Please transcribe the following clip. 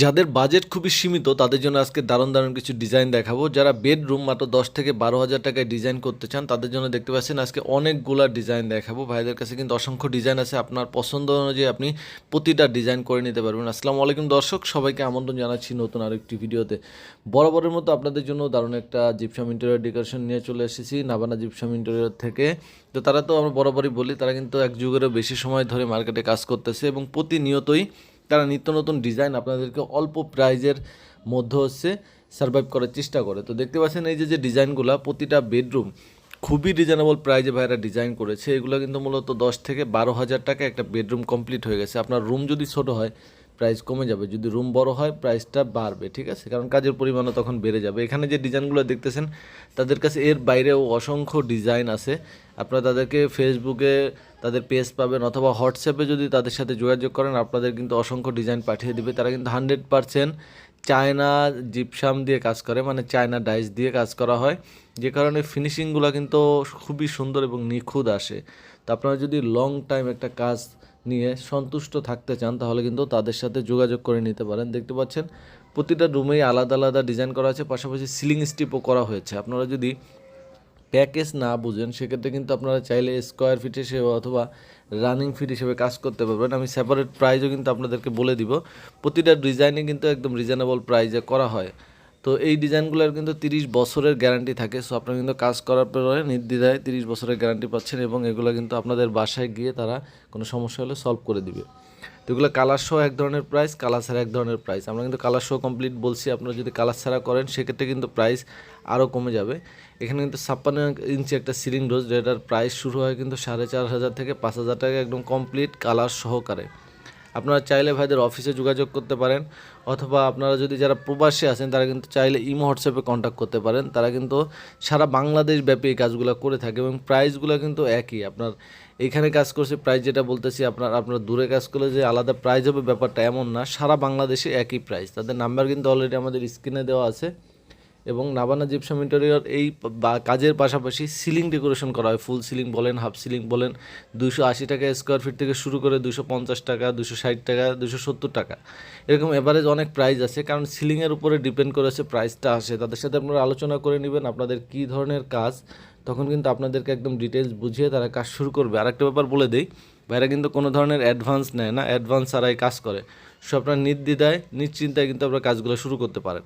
যাদের বাজেট খুবই সীমিত, তাদের জন্য আজকে দারুণ দারুণ কিছু ডিজাইন দেখাবো। যারা বেডরুম মাত্র দশ থেকে বারো হাজার টাকায় ডিজাইন করতে চান, তাদের জন্য দেখতে পাচ্ছেন আজকে অনেকগুলা ডিজাইন দেখাবো। ভাইদের কাছে কিন্তু অসংখ্য ডিজাইন আছে। আপনার পছন্দ অনুযায়ী আপনি প্রতিটা ডিজাইন করে নিতে পারবেন। আসসালামু আলাইকুম দর্শক, সবাইকে আমন্ত্রণ জানাচ্ছি নতুন আরেকটি ভিডিওতে। বরাবরের মতো আপনাদের জন্য দারুণ একটা জিপসাম ইন্টেরিয়র ডেকোরেশন নিয়ে চলে এসেছি নাবানা জিপসাম ইন্টেরিয়র থেকে। তো তারা তো আমরা বরাবরই বলি, তারা কিন্তু এক যুগেরও বেশি সময় ধরে মার্কেটে কাজ করতেছে এবং প্রতিনিয়তই তারা নিত্য নতুন ডিজাইন আপনাদেরকে অল্প প্রাইজের মধ্যে হচ্ছে সার্ভাইভ করার চেষ্টা করে। তো দেখতে পাচ্ছেন এই যে যে ডিজাইনগুলো প্রতিটা বেডরুম খুবই রিজনেবল প্রাইজে ভাইরা ডিজাইন করেছে। এগুলো কিন্তু মূলত দশ থেকে বারো হাজার টাকা একটা বেডরুম কমপ্লিট হয়ে গেছে। আপনার রুম যদি ছোটো হয় প্রাইস কমে যাবে। যদি রুম বড় হয় প্রাইসটা বাড়বে, ঠিক আছে? কারণ কাজের পরিমাণও তখন বেড়ে যাবে। এখানে যে ডিজাইনগুলো দেখতেছেন, তাদের কাছে এর বাইরেও অসংখ্য ডিজাইন আছে। আপনারা তাদেরকে ফেসবুকে তাদের পেজ পাবেন অথবা হোয়াটসঅ্যাপে যদি তাদের সাথে যোগাযোগ করেন, আপনাদের কিন্তু অসংখ্য ডিজাইন পাঠিয়ে দিবে। তারা কিন্তু হান্ড্রেড পারসেন্ট চায়না জিপসাম দিয়ে কাজ করে মানে চায়না ডাইস দিয়ে কাজ করা হয়। যে কারণে ফিনিশিংগুলো কিন্তু খুবই সুন্দর এবং নিখুঁত আসে। তো আপনারা যদি লং টাইম একটা কাজ নিয়ে সন্তুষ্ট থাকতে চান, তাহলে কিন্তু তাদের সাথে যোগাযোগ করে নিতে পারেন। দেখতে পাচ্ছেন, প্রতিটা রুমেই আলাদা আলাদা ডিজাইন করা আছে, পাশাপাশি সিলিং স্টিপও করা হয়েছে। আপনারা যদি প্যাকেজ না বুঝেন, সেক্ষেত্রে কিন্তু আপনারা চাইলে স্কোয়ার ফিট হিসেবে অথবা রানিং ফিট হিসেবে কাজ করতে পারবেন। আমি সেপারেট প্রাইজও কিন্তু আপনাদেরকে বলে দিব। প্রতিটা ডিজাইনে কিন্তু একদম রিজনেবল প্রাইজে করা হয়। তো এই ডিজাইনগুলোর কিন্তু তিরিশ বছরের গ্যারান্টি থাকে। সো আপনারা কিন্তু কাজ করার পরে নির্দ্বিধায় তিরিশ বছরের গ্যারান্টি পাচ্ছেন এবং এগুলো কিন্তু আপনাদের বাসায় গিয়ে তারা কোনো সমস্যা হলে সলভ করে দিবে। তো এগুলো কালার সহ এক ধরনের প্রাইস কালার ছাড়া এক ধরনের প্রাইস আমরা কিন্তু কালার শো কমপ্লিট বলছি, আপনারা যদি কালার ছাড়া করেন, সেক্ষেত্রে কিন্তু প্রাইস আরও কমে যাবে। এখানে কিন্তু ছাপ্পান্ন ইঞ্চি একটা সিলিং ডোজ যেটার প্রাইস শুরু হয় কিন্তু সাড়ে চার হাজার থেকে পাঁচ হাজার টাকা একদম কমপ্লিট কালার সহকারে। আপনারা চাইলে ভাইদের অফিসে যোগাযোগ করতে পারেন, অথবা আপনারা যদি যারা প্রবাসী আছেন, তারা কিন্তু চাইলে ইমো, হোয়াটসঅ্যাপে কন্ট্যাক্ট করতে পারেন। তারা কিন্তু সারা বাংলাদেশ ব্যাপী এই কাজগুলো করে থাকে এবং প্রাইসগুলো কিন্তু একই। আপনার এখানে কাজ করছে প্রাইস যেটা বলতেছি, আপনার আপনার দূরে কাজ করলে যে আলাদা প্রাইস হবে, ব্যাপারটা এমন না। সারা বাংলাদেশে একই প্রাইস তাদের নাম্বার কিন্তু অলরেডি আমাদের স্ক্রিনে দেওয়া আছে। এবং নাবানা জিপসাম ইন্টেরিয়র এই কাজের পাশাপাশি সিলিং ডেকোরেশন করা হয়। ফুল সিলিং বলেন হাফ সিলিং বলেন দুশো আশি টাকা স্কোয়ার ফিট থেকে শুরু করে দুশো পঞ্চাশ টাকা দুশো ষাট টাকা দুশো সত্তর টাকা। এরকম এভারেজ অনেক প্রাইস আছে, কারণ সিলিংয়ের উপরে ডিপেন্ড করে করেছে প্রাইসটা আসে। তাদের সাথে আপনারা আলোচনা করে নেবেন আপনাদের কী ধরনের কাজ, তখন কিন্তু আপনাদেরকে একদম ডিটেলস বুঝিয়ে তারা কাজ শুরু করবে। আর একটা ব্যাপার বলে দেই, ভাইরা কিন্তু কোনো ধরনের অ্যাডভান্স নেয় না অ্যাডভান্স ছাড়াই কাজ করে। সো আপনার নির্দ্বিধায়, নিশ্চিন্তায় কিন্তু আপনারা কাজগুলো শুরু করতে পারেন।